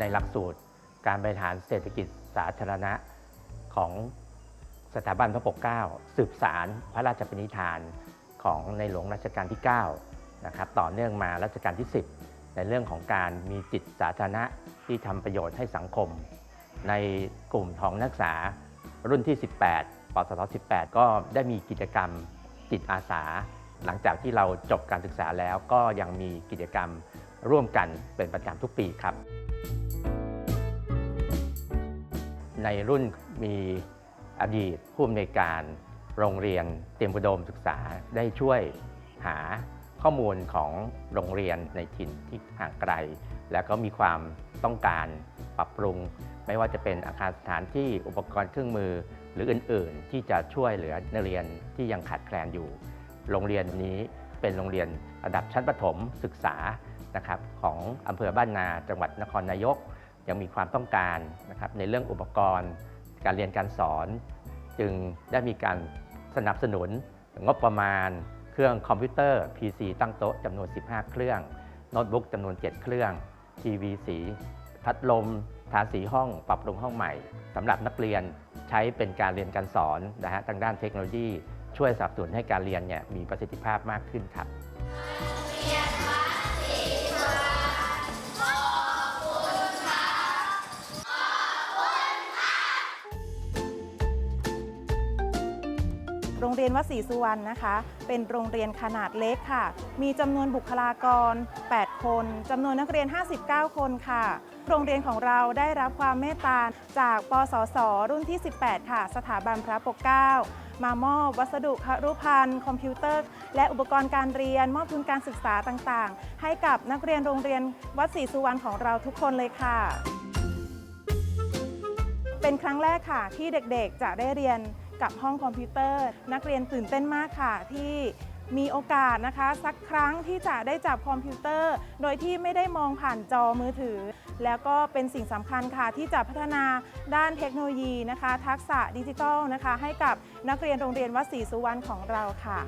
ในหลักสูตรการบริหารเศรษฐกิจสาธารณะของสถาบันพระปกเกล้าสืบสารพระราชปณิธานของในหลวงรัชกาลที่9นะครับต่อเนื่องมารัชกาลที่ 10 ในเรื่องของการมีจิตสาธารณะที่ทำประโยชน์ให้สังคม ในกลุ่มของนักศึกษารุ่นที่ 18ปศท18 ก็ได้มีกิจกรรมจิตอาสา หลังจากที่เราจบการศึกษาแล้วก็ยังมีกิจกรรม ร่วมกันเป็นประจำทุกปีครับ ในรุ่นมีอดีตผู้อำนวยการโรงเรียนเตรียมอุดมศึกษาได้ช่วยหาข้อมูลของโรงเรียนในถิ่นที่ห่างไกล แล้วก็มีความต้องการปรับปรุง ไม่ว่าจะเป็นอาคารสถานที่อุปกรณ์เครื่องมือ หรืออื่น ๆ ที่จะช่วยเหลือนักเรียนที่ยังขาดแคลนอยู่ โรงเรียนนี้เป็นโรงเรียนระดับชั้นประถมศึกษา นะครับของอำเภอบ้านนาจังหวัดนครนายก ยังมีความต้องการนะครับในเรื่องอุปกรณ์ การเรียนการสอน จึงได้มีการสนับสนุนงบประมาณ เครื่องคอมพิวเตอร์ PC ตั้งโต๊ะจำนวน 15 เครื่องโน้ตบุ๊กจำนวน 7 เครื่องทีวีสีพัดลมทาสีห้องปรับปรุงห้องใหม่สำหรับนักเรียนใช้เป็นการเรียนการสอนนะฮะทางด้านเทคโนโลยี ช่วยสนับสนุนให้การเรียนเนี่ยมีประสิทธิภาพมากขึ้นครับ โรงเรียนวัดศรีสุวรรณนะคะ เป็นโรงเรียนขนาดเล็กค่ะ มีจำนวนบุคลากร 8 คนจำนวนนักเรียน 59 คนค่ะ โรงเรียนของเราได้รับความเมตตาจากปสส รุ่นที่ 18 ค่ะ สถาบันพระปกเกล้ามามอบวัสดุครุภัณฑ์คอมพิวเตอร์ และอุปกรณ์การเรียน มอบทุนการศึกษาต่างๆ ให้กับนักเรียนโรงเรียนวัดศรีสุวรรณของเราทุกคนเลยค่ะ เป็นครั้งแรกค่ะที่เด็กๆจะได้เรียน กับห้องคอมพิวเตอร์ นักเรียนตื่นเต้นมากค่ะที่มีโอกาสนะคะ สักครั้งที่จะได้จับคอมพิวเตอร์ โดยที่ไม่ได้มองผ่านจอมือถือ แล้วก็เป็นสิ่งสำคัญค่ะ ที่จะพัฒนาด้านเทคโนโลยีนะคะ ทักษะดิจิทัลนะคะ ให้กับนักเรียนโรงเรียนวัดศรีสุวรรณของเราค่ะ